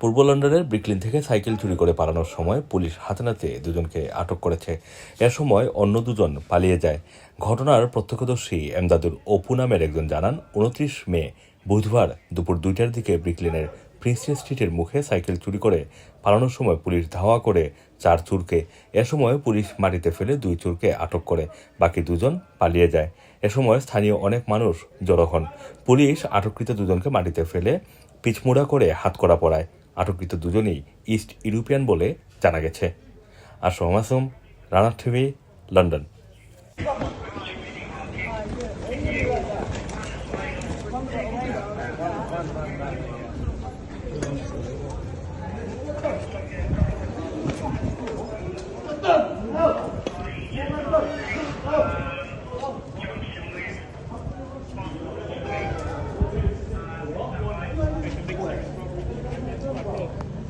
পূর্ব লন্ডনের ব্রিকলিন থেকে সাইকেল চুরি করে পালানোর সময় পুলিশ হাতে নাতে দুজনকে আটক করেছে। এ সময় অন্য দুজন পালিয়ে যায়। ঘটনার প্রত্যক্ষদর্শী এমদাদুর অপু নামের একজন জানান, উনত্রিশ মে, বুধবার দুপুর দুইটার দিকে ব্রিকলিনের প্রিন্সিয়াস স্ট্রিটের মুখে সাইকেল চুরি করে পালানোর সময় পুলিশ ধাওয়া করে চার চুরকে। এ সময় পুলিশ মাটিতে ফেলে দুই চুরকে আটক করে, বাকি দুজন পালিয়ে যায়। এ সময় স্থানীয় অনেক মানুষ জড়ো হন। পুলিশ আটককৃত দুজনকে মাটিতে ফেলে পিছমুড়া করে হাতকড়া পড়ায় আটককৃত দুজনেই ইস্ট ইউরোপিয়ান বলে জানা গেছে। আর সোমাসুম রানা টিভি লন্ডন।